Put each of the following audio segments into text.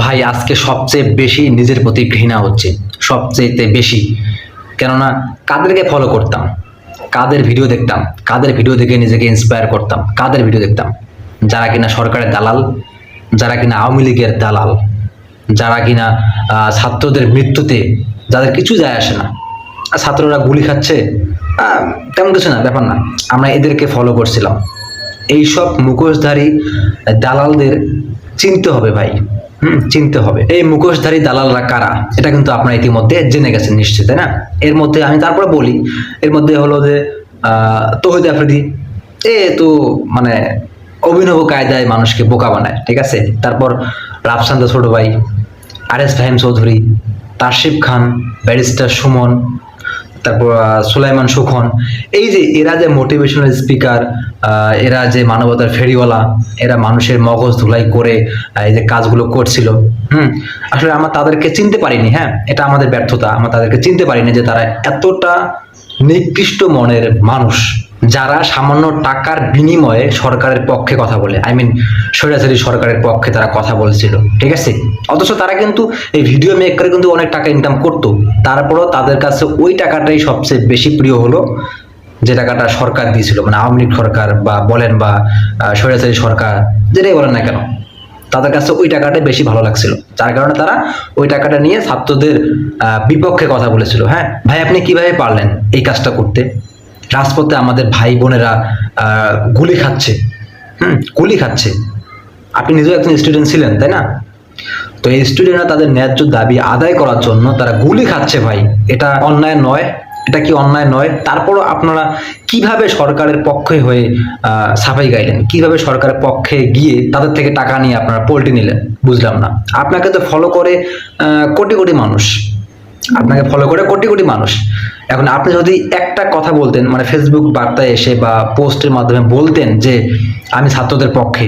ভাই, আজকে সবচেয়ে বেশি নিজের প্রতি ঘৃণা হচ্ছে সবচেয়ে বেশি। কেননা, কাদেরকে ফলো করতাম? কাদের ভিডিও দেখতাম? কাদের ভিডিও দেখে নিজেকে ইন্সপায়ার করতাম? কাদের ভিডিও দেখতাম? যারা কিনা সরকারের দালাল, যারা কিনা আওয়ামী লীগের দালাল, যারা কিনা ছাত্রদের মৃত্যুতে যাদের কিছু যায় আসে না, ছাত্ররা গুলি খাচ্ছে তেমন কিছু না, ব্যাপার না। আমরা এদেরকে ফলো করছিলাম। এইসব মুখোশধারী দালালদের চিনতে হবে ভাই। চিনতে হবে। এই মুখোশধারী দালালরা কারা? এটা কিন্তু আপনারা ইতিমধ্যে জেনে গেছেন নিশ্চিত তাই না? এর মধ্যে আমি তারপরে বলি, এর মধ্যে হলো যে তহিদ আফ্রিদি, এ তো মানে অভিনব কায়দায় মানুষকে বোকা বানায়, ঠিক আছে? তারপর Rafsan the Choto Bhai, R S Fahim Chowdhury, Tarshib Khan, barrister Suman তারপর সুলাইমান সুখন। এই যে এরা যে মোটিভেশনাল স্পিকার এরা যে মানবতার ফেরিওয়ালা, এরা মানুষের মগজ ধুলাই করে এই যে কাজগুলো করছিল, হুম, আসলে আমরা তাদেরকে চিনতে পারিনি হ্যাঁ এটা আমাদের ব্যর্থতা, আমরা তাদেরকে চিনতে পারিনি যে তারা এতটা নিকৃষ্ট মনের মানুষ। যারা সামান্য টাকার বিনিময়ে সরকারের পক্ষে কথা বলে আই মিন স্বৈরাচারী সরকারের পক্ষে তারা কথা বলছিল, ঠিক আছে? অথচ তারা কিন্তু এই ভিডিও মেক করে কিন্তু অনেক টাকা ইনকাম করতো। তারপরও তাদের কাছে ওই টাকাটাই সবচেয়ে বেশি প্রিয় হলো, যে টাকাটা সরকার দিয়েছিল মানে আওয়ামী লীগ সরকার বা বলেন বা স্বৈরাচারী সরকার, যেটাই বলেন না কেন, তাদের কাছে ওই টাকাটাই বেশি ভালো লাগছিল। যার কারণে তারা ওই টাকাটা নিয়ে ছাত্রদের বিপক্ষে কথা বলেছিল হ্যাঁ? ভাই, আপনি কীভাবে পারলেন এই কাজটা করতে? রাজপথে আমাদের ভাই বোনেরা গুলি খাচ্ছে। হুম, গুলি খাচ্ছে। আপনি নিজেও একজন স্টুডেন্ট ছিলেন, তাই না? তো এই স্টুডেন্টরা তাদের ন্যায্য দাবি আদায় করার জন্য তারা গুলি খাচ্ছে ভাই। এটা অন্যায় নয়, এটা কি অন্যায় নয়? তারপরও আপনারা কীভাবে সরকারের পক্ষে হয়ে সাফাই গাইলেন? কীভাবে সরকারের পক্ষে গিয়ে তাদের থেকে টাকা নিয়ে আপনারা পোল্ট্রি নিলেন? বুঝলাম না। আপনাকে তো ফলো করে কোটি কোটি মানুষ। আপনাকে ফলো করে কোটি কোটি মানুষ। এখন আপনি যদি একটা কথা বলতেন মানে ফেসবুক বার্তায় এসে বা পোস্টের মাধ্যমে বলতেন যে, আমি ছাত্রদের পক্ষে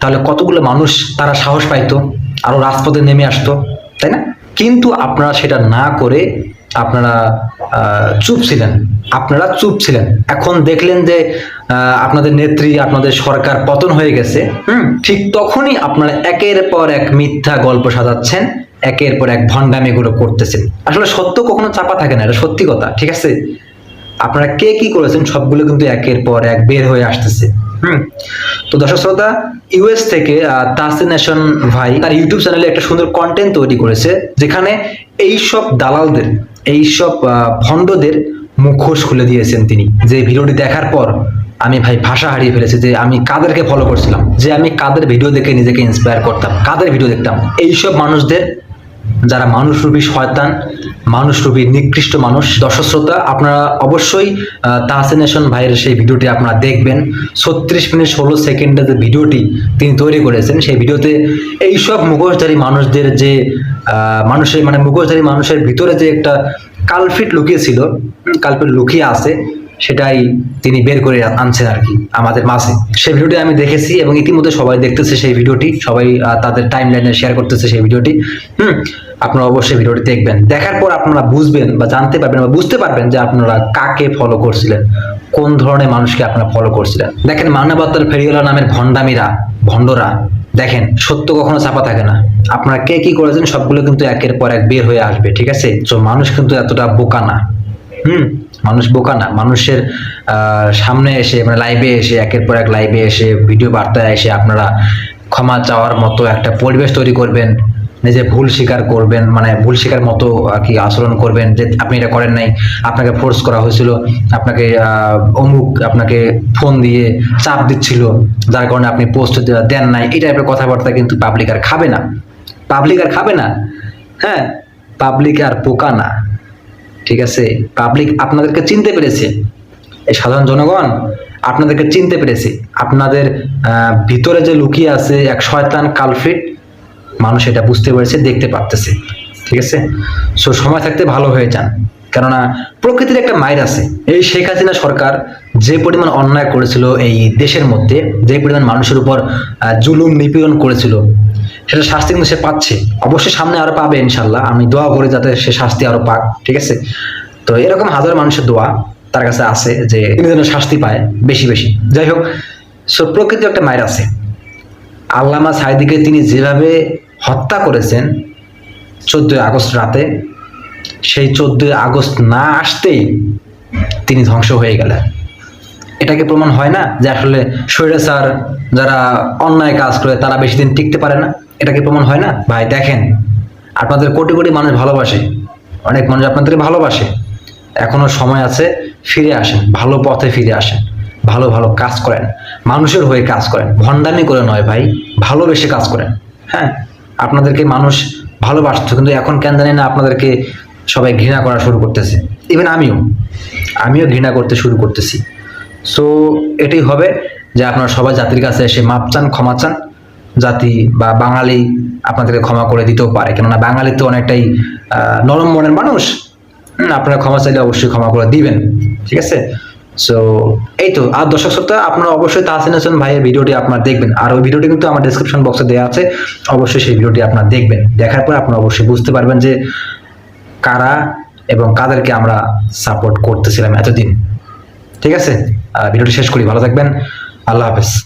তাহলে কতগুলো মানুষ তারা সাহস পাইতো? আরও রাজপথে নেমে আসতো, তাই না? কিন্তু আপনারা সেটা না করে আপনারা চুপ ছিলেন। আপনারা চুপ ছিলেন। এখন দেখলেন যে আপনাদের নেত্রী, আপনাদের সরকার পতন হয়ে গেছে। হুম, ঠিক তখনই আপনারা একের পর এক মিথ্যা গল্প সাজাচ্ছেন। একের পর এক ভণ্ডামিগুলো করতেছেন আসলে সত্য কখনো চাপা থাকে না, এটা সত্যি কথা, ঠিক আছে? আপনারা কে কি করেছেন, সবগুলো কিন্তু একের পর এক বের হয়ে আসতেছে। হুম? তো দর্শক শ্রোতা, ইউএস থেকে তাসিনেশন ভাই তার ইউটিউব চ্যানেলে একটা সুন্দর কন্টেন্ট তৈরি করেছে, যেখানে এইসব দালালদের, এইসব ভণ্ডদের মুখোশ খুলে দিয়েছেন তিনি। যে ভিডিওটি দেখার পর আমি ভাই ভাষা হারিয়ে ফেলেছি যে আমি কাদেরকে ফলো করছিলাম, যে আমি কাদের ভিডিও দেখে নিজেকে ইন্সপায়ার করতাম, কাদের ভিডিও দেখতাম। এইসব মানুষদের যারা মানুষরূপী শয়তান, মানুষরূপী নিকৃষ্ট মানুষ দর্শক শ্রোতা আপনারা অবশ্যই তাহসিনেশন ভাইয়ের সেই ভিডিওটি আপনারা দেখবেন। ছত্রিশ মিনিট ষোলো সেকেন্ডের যে ভিডিওটি তিনি তৈরি করেছেন, সেই ভিডিওতে এইসব মুখোশধারী মানুষদের যে মানুষের মানে মুখোশধারী মানুষের ভিতরে যে একটা কালফিট লুকিয়ে ছিল কালফিট লুকিয়ে আছে, সেটাই তিনি বের করে আনছেন আর কি আমাদের মাঝে। সেই ভিডিওটি আমি দেখেছি এবং ইতিমধ্যে সবাই দেখতেছে সেই ভিডিওটি, সবাই তাদের টাইম লাইনে শেয়ার করতেছে সেই ভিডিওটি। হুম আপনারা অবশ্যই ভিডিওটি দেখবেন। দেখার পর আপনারা বুঝবেন বা জানতে পারবেন বা বুঝতে পারবেন যে আপনারা কাকে ফলো করছিলেন, কোন ধরনের মানুষকে আপনারা ফলো করছিলেন। দেখেন মানবতার ফেরিওয়ালা নামের ভণ্ডামিরা, ভণ্ডরা, দেখেন, সত্য কখনো চাপা থাকে না। আপনারা কে কি করেছেন, সবগুলো কিন্তু একের পর এক বের হয়ে আসবে, ঠিক আছে? তো মানুষ কিন্তু এতটা বোকা না। হুম? মানুষ বোকা না। মানুষের সামনে এসে মানে লাইভে এসে, একের পর এক লাইভে এসে ভিডিও বার্তায় এসে আপনারা ক্ষমা চাওয়ার মতো একটা পরিবেশ তৈরি করবেন। নিজে ভুল স্বীকার করবেন মানে ভুল স্বীকার মতো আর কি আচরণ করবেন যে আপনি এটা করেন নাই, আপনাকে ফোর্স করা হয়েছিল, আপনাকে অমুক আপনাকে ফোন দিয়ে চাপ দিচ্ছিল, যার কারণে আপনি পোস্ট দেন নাই, এই টাইপের কথাবার্তা কিন্তু পাবলিক আর খাবে না। পাবলিক আর খাবে না। হ্যাঁ পাবলিক আর পোকা না। ঠিক আছে? পাবলিক আপনাদেরকে চিনতে পেরেছে। এই সাধারণ জনগণ, আপনাদেরকে চিনতে পেরেছে। আপনাদের ভিতরে যে লুকিয়ে আছে এক শয়তান কালফিট মানুষ এটা বুঝতে পেরেছে, দেখতে পারতেছে, ঠিক আছে? সো সময় থাকতে ভালো হয়ে যান। কেননা, প্রকৃতির একটা মায়ের আছে। এই শেখ হাসিনা সরকার যে পরিমাণ অন্যায় করেছিল এই দেশের মধ্যে, যে পরিমাণ মানুষের উপর জুলুম, নিপীড়ন করেছিল, সেটা শাস্তি কিন্তু সে পাচ্ছে। অবশ্যই সামনে আরও পাবে ইনশাল্লাহ আমি দোয়া করি যাতে সে শাস্তি আরও পাক, ঠিক আছে? তো এরকম হাজার মানুষের দোয়া তার কাছে আছে যে তিনি যেন শাস্তি পায় বেশি বেশি। যাই হোক সো প্রকৃতির একটা মায়ের আছে। আল্লামা সাইদিকে তিনি যেভাবে হত্যা করেছেন চোদ্দই আগস্ট রাতে। সেই চোদ্দই আগস্ট না আসতেই তিনি ধ্বংস হয়ে গেলেন। এটাকে প্রমাণ হয় না যে আসলে স্বৈরাচার যারা অন্যায় কাজ করে, তারা বেশি দিন টিকতে পারে না? এটাকে প্রমাণ হয় না? ভাই, দেখেন, আপনাদের কোটি কোটি মানুষ ভালোবাসে। অনেক মানুষ আপনাদেরকে ভালোবাসে। এখনও সময় আছে, ফিরে আসেন, ভালো পথে ফিরে আসেন, ভালো ভালো কাজ করেন। মানুষের হয়ে কাজ করেন। ভণ্ডামি করে নয় ভাই, ভালোবেসে কাজ করেন। হ্যাঁ আপনাদেরকে মানুষ ভালোবাসতো, কিন্তু এখন কেন জানি না আপনাদেরকে সবাই ঘৃণা করা শুরু করতেছে। ইভেন আমিও। আমিও ঘৃণা করতে শুরু করতেছি। সো এটাই হবে যে আপনারা সবাই জাতির কাছে এসে মাপ চান, ক্ষমা চান। জাতি বা বাঙালি আপনাদেরকে ক্ষমা করে দিতেও পারে। কেননা বাঙালি তো অনেকটাই নরম মনের মানুষ। আপনারা ক্ষমা চাইলে অবশ্যই ক্ষমা করে দিবেন। ঠিক আছে? সো এই তো আর দর্শক শ্রোতা, আপনারা অবশ্যই তাহসিন হোসেন ভাইয়ের ভিডিওটি আপনারা দেখবেন। আর ওই ভিডিওটি কিন্তু আমার ডিসক্রিপশন বক্সে দেওয়া আছে। অবশ্যই সেই ভিডিওটি আপনারা দেখবেন। দেখার পর আপনারা অবশ্যই বুঝতে পারবেন যে কারা এবং কাদেরকে আমরা সাপোর্ট করতেছিলাম এতদিন। ঠিক আছে? ভিডিওটি শেষ করি। ভালো থাকবেন। আল্লাহ হাফেজ।